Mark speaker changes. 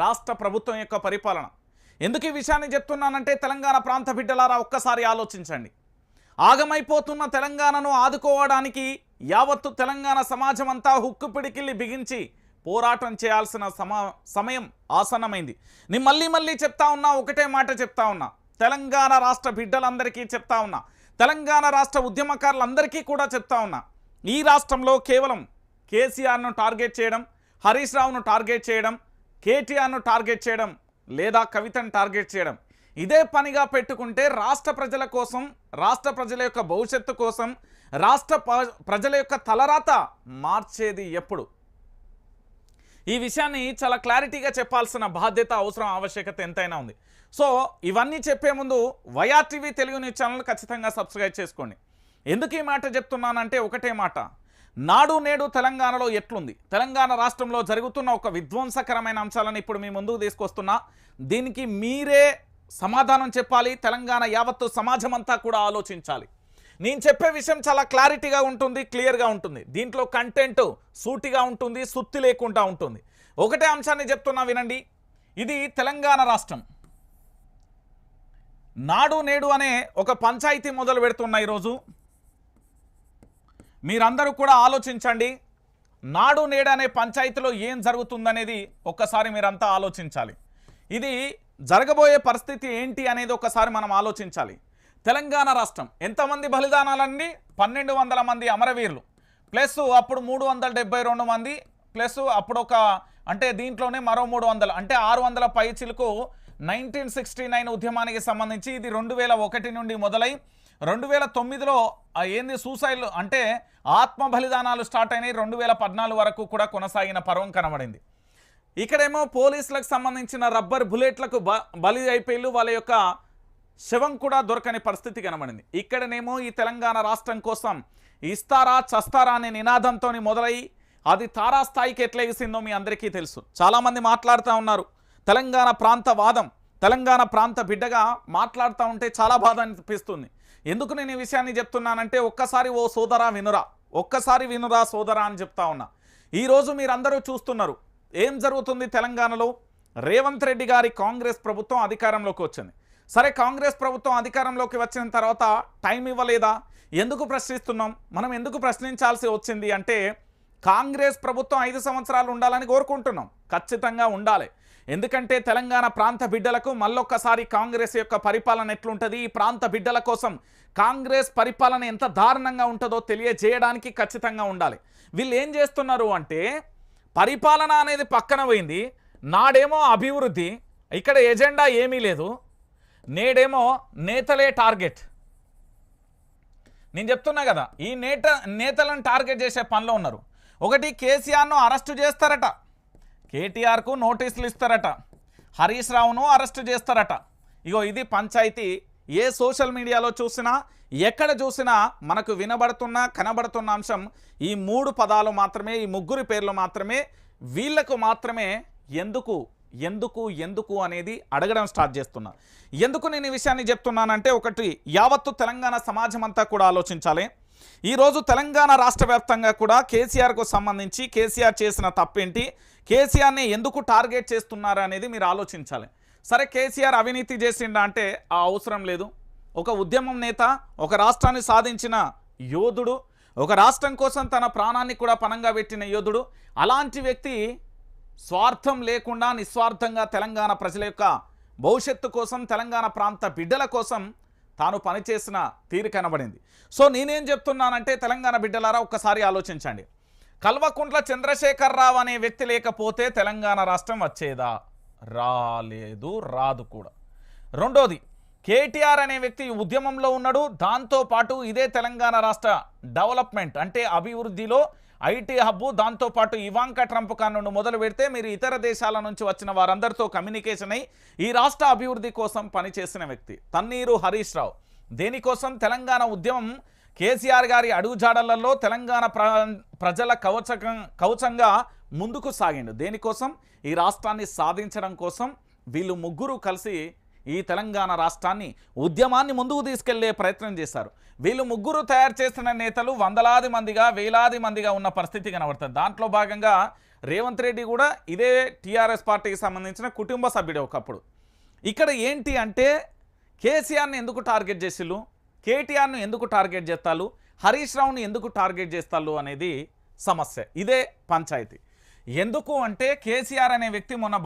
Speaker 1: రాష్ట్ర ప్రభుత్వం యొక్క పరిపాలన. ఎందుకు ఈ విషయాన్ని చెప్తున్నానంటే తెలంగాణ ప్రాంత బిడ్డలారా ఒక్కసారి ఆలోచించండి. ఆగమైపోతున్న తెలంగాణను ఆదుకోవడానికి యావత్తు తెలంగాణ సమాజం అంతా హుక్కు పిడికిల్లి బిగించి పోరాటం చేయాల్సిన సమా సమయం ఆసన్నమైంది. నేను మళ్ళీ మళ్ళీ చెప్తా ఉన్నా ఒకటే మాట చెప్తా ఉన్నా. తెలంగాణ రాష్ట్ర బిడ్డలందరికీ చెప్తా ఉన్నా. తెలంగాణ రాష్ట్ర ఉద్యమకారులందరికీ కూడా చెప్తా ఉన్నా. ఈ రాష్ట్రంలో కేవలం కేసీఆర్ను టార్గెట్ చేయడం హరీష్ రావును టార్గెట్ చేయడం కేటీఆర్ను టార్గెట్ చేయడం లేదా కవితను టార్గెట్ చేయడం. ఇదే పనిగా పెట్టుకుంటే రాష్ట్ర ప్రజల కోసం రాష్ట్ర ప్రజల యొక్క భవిష్యత్తు కోసం రాష్ట్ర ప- ప్రజల యొక్క తలరాత మార్చేది ఎప్పుడు? ఈ విషయాన్ని చాలా క్లారిటీగా చెప్పాల్సిన బాధ్యత అవసరం ఆవశ్యకత ఎంతైనా ఉంది. సో ఇవన్నీ చెప్పే ముందు వైఆర్టీవీ తెలుగు న్యూస్ ఛానల్ ఖచ్చితంగా సబ్స్క్రైబ్ చేసుకోండి. ఎందుకు ఈ మాట చెప్తున్నానంటే ఒకటే మాట. నాడు నేడు తెలంగాణలో ఎట్లుంది? తెలంగాణ రాష్ట్రంలో జరుగుతున్న ఒక విధ్వంసకరమైన అంశాలను ఇప్పుడు మీ ముందుకు తీసుకొస్తున్నా. దీనికి మీరే సమాధానం చెప్పాలి. తెలంగాణ యావత్తు సమాజం అంతా కూడా ఆలోచించాలి. నేను చెప్పే విషయం చాలా క్లారిటీగా ఉంటుంది క్లియర్గా ఉంటుంది. దీంట్లో కంటెంట్ సూటిగా ఉంటుంది సుత్తి లేకుండా ఉంటుంది. ఒకటే అంశాన్ని చెప్తున్నా వినండి. ఇది తెలంగాణ రాష్ట్రం. నాడు నేడు అనే ఒక పంచాయతీ మొదలు పెడుతున్న ఈరోజు. మీరందరూ కూడా ఆలోచించండి. నాడు నేడనే పంచాయతీలో ఏం జరుగుతుందనేది ఒక్కసారి మీరంతా ఆలోచించాలి. ఇది జరగబోయే పరిస్థితి ఏంటి అనేది ఒకసారి మనం ఆలోచించాలి. తెలంగాణ రాష్ట్రం ఎంతమంది బలిదానాలన్నీ? పన్నెండు వందల మంది అమరవీరులు. ప్లస్ అప్పుడు మూడు వందల డెబ్బై రెండు మంది. ప్లస్ అప్పుడు ఒక అంటే దీంట్లోనే మరో మూడు వందలు అంటే ఆరు వందల పైచిలకు నైన్టీన్ సిక్స్టీ నైన్ ఉద్యమానికి సంబంధించి ఇది రెండు వేల ఒకటి నుండి మొదలై రెండు వేల తొమ్మిదిలో ఏంది సూసైడ్ అంటే ఆత్మ బలిదానాలు స్టార్ట్ అయినాయి. రెండు వేల పద్నాలుగు వరకు కూడా కొనసాగిన పర్వం కనబడింది. ఇక్కడేమో పోలీసులకు సంబంధించిన రబ్బర్ బుల్లెట్లకు బ బలి అయిపోయిళ్ళు. వాళ్ళ యొక్క శవం కూడా దొరకని పరిస్థితి కనబడింది. ఇక్కడనేమో ఈ తెలంగాణ రాష్ట్రం కోసం ఇస్తారా చస్తారా అనే నినాదంతో మొదలై అది తారాస్థాయికి ఎట్లా ఎగిసిందో మీ అందరికీ తెలుసు. చాలామంది మాట్లాడుతూ ఉన్నారు. తెలంగాణ ప్రాంత వాదం తెలంగాణ ప్రాంత బిడ్డగా మాట్లాడుతూ ఉంటే చాలా బాధ అనిపిస్తుంది. ఎందుకు నేను ఈ విషయాన్ని చెప్తున్నానంటే ఒక్కసారి ఓ సోదరా వినురా. ఒక్కసారి వినురా సోదరా అని చెప్తా ఉన్నా. ఈరోజు మీరందరూ చూస్తున్నారు. ఏం జరుగుతుంది తెలంగాణలో? రేవంత్ రెడ్డి గారి కాంగ్రెస్ ప్రభుత్వం అధికారంలోకి వచ్చింది. సరే కాంగ్రెస్ ప్రభుత్వం అధికారంలోకి వచ్చిన తర్వాత టైం ఇవ్వలేదా? ఎందుకు ప్రశ్నిస్తున్నాం? మనం ఎందుకు ప్రశ్నించాల్సి వచ్చింది అంటే కాంగ్రెస్ ప్రభుత్వం ఐదు సంవత్సరాలు ఉండాలని కోరుకుంటున్నాం. ఖచ్చితంగా ఉండాలి. ఎందుకంటే తెలంగాణ ప్రాంత బిడ్డలకు మళ్ళొక్కసారి కాంగ్రెస్ యొక్క పరిపాలన ఎట్లుంటుంది? ఈ ప్రాంత బిడ్డల కోసం కాంగ్రెస్ పరిపాలన ఎంత దారుణంగా ఉంటుందో తెలియజేయడానికి ఖచ్చితంగా ఉండాలి. వీళ్ళు ఏం చేస్తున్నారు అంటే పరిపాలన అనేది పక్కన పోయింది. నాడేమో అభివృద్ధి ఇక్కడ ఎజెండా ఏమీ లేదు. నేడేమో నేతలే టార్గెట్. నేను చెప్తున్నా కదా ఈ నేత నేతలను టార్గెట్ చేసే పనిలో ఉన్నారు. ఒకటి కేసీఆర్ను అరెస్టు చేస్తారట. కేటీఆర్కు నోటీసులు ఇస్తారట. హరీష్ రావును అరెస్ట్ చేస్తారట. ఇగో ఇది పంచాయతీ. ఏ సోషల్ మీడియాలో చూసినా ఎక్కడ చూసినా మనకు వినబడుతున్న కనబడుతున్న అంశం ఈ మూడు పదాలు మాత్రమే ఈ ముగ్గురి పేర్లు మాత్రమే. వీళ్ళకు మాత్రమే ఎందుకు ఎందుకు ఎందుకు అనేది అడగడం స్టార్ట్ చేస్తున్నా. ఎందుకు నేను ఈ విషయాన్ని చెప్తున్నానంటే ఒకటి యావత్తు తెలంగాణ సమాజం అంతా కూడా ఆలోచించాలి. ఈరోజు తెలంగాణ రాష్ట్ర వ్యాప్తంగా కూడా కేసీఆర్కు సంబంధించి కేసీఆర్ చేసిన తప్పేంటి? కేసీఆర్ని ఎందుకు టార్గెట్ చేస్తున్నారు అనేది మీరు ఆలోచించాలి. సరే కేసీఆర్ అవినీతి చేసిండా అంటే ఆ అవసరం లేదు. ఒక ఉద్యమం నేత ఒక రాష్ట్రాన్ని సాధించిన యోధుడు ఒక రాష్ట్రం కోసం తన ప్రాణాన్ని కూడా పణంగా పెట్టిన యోధుడు అలాంటి వ్యక్తి స్వార్థం లేకుండా నిస్వార్థంగా తెలంగాణ ప్రజల యొక్క భవిష్యత్తు కోసం తెలంగాణ ప్రాంత బిడ్డల కోసం తాను పనిచేసిన తీరు కనబడింది. సో నేనేం చెప్తున్నానంటే తెలంగాణ బిడ్డలారా ఒక్కసారి ఆలోచించండి. కల్వకుంట్ల చంద్రశేఖరరావు అనే వ్యక్తి లేకపోతే తెలంగాణ రాష్ట్రం వచ్చేదా? రాలేదు రాదు కూడా. రెండోది కేటీఆర్ అనే వ్యక్తి ఈ ఉద్యమంలో ఉన్నాడు. దాంతో పాటు ఇదే తెలంగాణ రాష్ట్ర డెవలప్మెంట్ అంటే అభివృద్ధిలో ఐటీ హబ్బు దాంతోపాటు ఇవాంకా ట్రంప్ కానుండి మొదలు పెడితే మీరు ఇతర దేశాల నుంచి వచ్చిన వారందరితో కమ్యూనికేషన్ అయి ఈ రాష్ట్ర అభివృద్ధి కోసం పనిచేసిన వ్యక్తి. తన్నీరు హరీష్ రావు. దేనికోసం? తెలంగాణ ఉద్యమం కేసీఆర్ గారి అడుగుజాడలలో తెలంగాణ ప్రజల కవచకం కవచంగా ముందుకు సాగిండు. దేనికోసం? ఈ రాష్ట్రాన్ని సాధించడం కోసం వీళ్ళు ముగ్గురు కలిసి ఈ తెలంగాణ రాష్ట్రాన్ని ఉద్యమాన్ని ముందుకు తీసుకెళ్ళే ప్రయత్నం చేశారు. వీళ్ళు ముగ్గురు తయారు చేసిన నేతలు వందలాది మందిగా వేలాది మందిగా ఉన్న పరిస్థితి కనబడుతుంది. దాంట్లో భాగంగా రేవంత్ రెడ్డి కూడా ఇదే టీఆర్ఎస్ పార్టీకి సంబంధించిన కుటుంబ సభ్యుడే ఒకప్పుడు. ఇక్కడ ఏంటి అంటే కేసీఆర్ని ఎందుకు టార్గెట్ చేసిళ్ళు? కేటీఆర్ను ఎందుకు టార్గెట్ చేస్తాలు హరీష్ రావుని ఎందుకు టార్గెట్ చేస్తారు అనేది సమస్య. ఇదే పంచాయతీ. ఎందుకు అంటే కేసీఆర్ అనే వ్యక్తి మొన్న